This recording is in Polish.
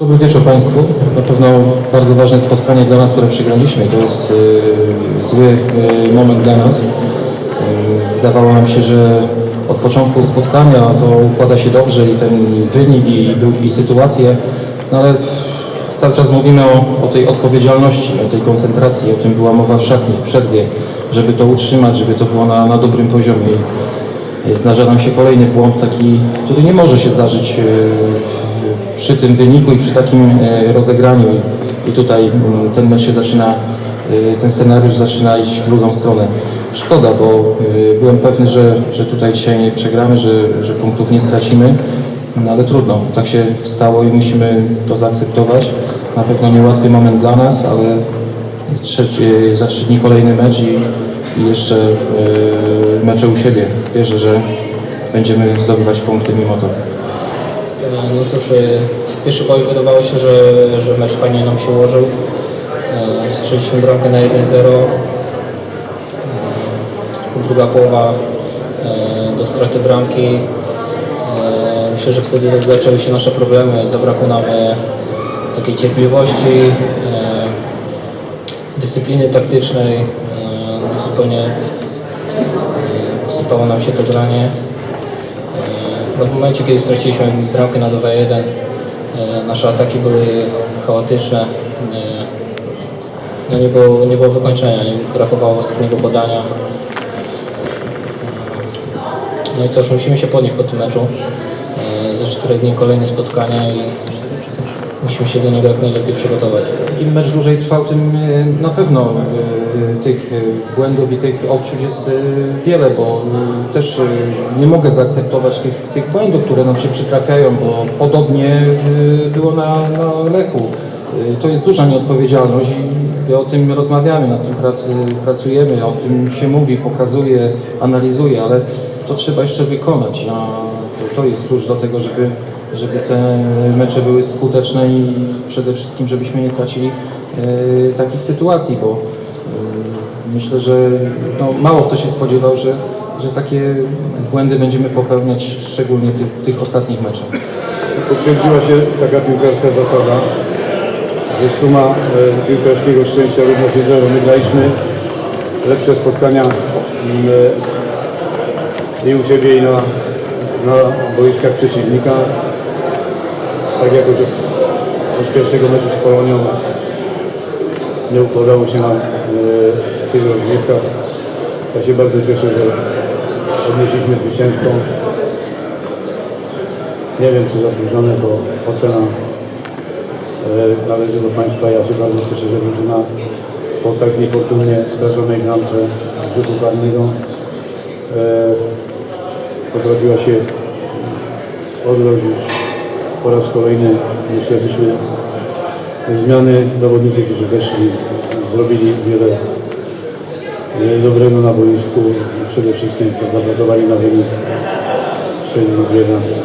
Dobry wieczór Państwu. Na pewno bardzo ważne spotkanie dla nas, które przegraliśmy. To jest e, zły e, moment dla nas. E, Wydawało nam się, że od początku spotkania to układa się dobrze i ten wynik i, i sytuację, no ale cały czas mówimy o, o tej odpowiedzialności, o tej koncentracji, o tym była mowa w szatni, w przerwie, żeby to utrzymać, żeby to było na, na dobrym poziomie. Zdarza nam się kolejny błąd taki, który nie może się zdarzyć e, przy tym wyniku i przy takim e, rozegraniu. I tutaj mm, ten mecz się zaczyna, e, ten scenariusz zaczyna iść w drugą stronę. Szkoda, bo e, byłem pewny, że, że tutaj dzisiaj nie przegramy, że, że punktów nie stracimy. No ale trudno, tak się stało i musimy to zaakceptować. Na pewno niełatwy moment dla nas, ale trzeci, za trzy dni kolejny mecz i, i jeszcze mecze u siebie. Wierzę, że będziemy zdobywać punkty mimo to. No cóż, y, w pierwszej połowie wydawało się, że, że mecz fajnie nam się ułożył. E, Strzeliśmy bramkę na 1-0. E, Druga połowa e, do straty bramki. Myślę, że wtedy zaczęły się nasze problemy. Zabrakło nam takiej cierpliwości, dyscypliny taktycznej. E, Zupełnie posypało nam się to granie. No w momencie, kiedy straciliśmy bramkę na 2-1, e, nasze ataki były chaotyczne. E, No nie było, nie było wykończenia, nie brakowało ostatniego podania. No i cóż, musimy się podnieść po tym meczu. E, Za 4 dni kolejne spotkania i musimy się do niego jak najlepiej przygotować. Im mecz dłużej trwał, tym e, na pewno e, tych e, błędów i tych odczuć jest e, wiele, bo też nie mogę zaakceptować tych, tych błędów, które nam się przytrafiają, bo podobnie było na, na Lechu. To jest duża nieodpowiedzialność i o tym rozmawiamy, nad tym prac, pracujemy, o tym się mówi, pokazuje, analizuje, ale to trzeba jeszcze wykonać. A to jest klucz do tego, żeby, żeby te mecze były skuteczne i przede wszystkim, żebyśmy nie tracili takich sytuacji, bo myślę, że no, mało kto się spodziewał, że, że takie błędy będziemy popełniać, szczególnie tych, w tych ostatnich meczach. Potwierdziła się taka piłkarska zasada, że suma e, piłkarskiego szczęścia równa się zero. My graliśmy lepsze spotkania mm, e, i u siebie i na, na boiskach przeciwnika. Tak jak od, od pierwszego meczu z Polonią nie układało się nam w tych rozgrywkach. Ja się bardzo cieszę, że odnieśliśmy zwycięstwo. Nie wiem, czy zasłużone, bo ocena e, należy do Państwa. Ja się bardzo cieszę, że drużyna po tak niefortunnie straconej bramce rzutu karnego e, potrafiła się odrodzić. Po raz kolejny myślę, wyszły zmiany. Zawodnicy, którzy weszli, zrobili wiele dobrego na boisku. Przede wszystkim zapracowali na wynik 6 1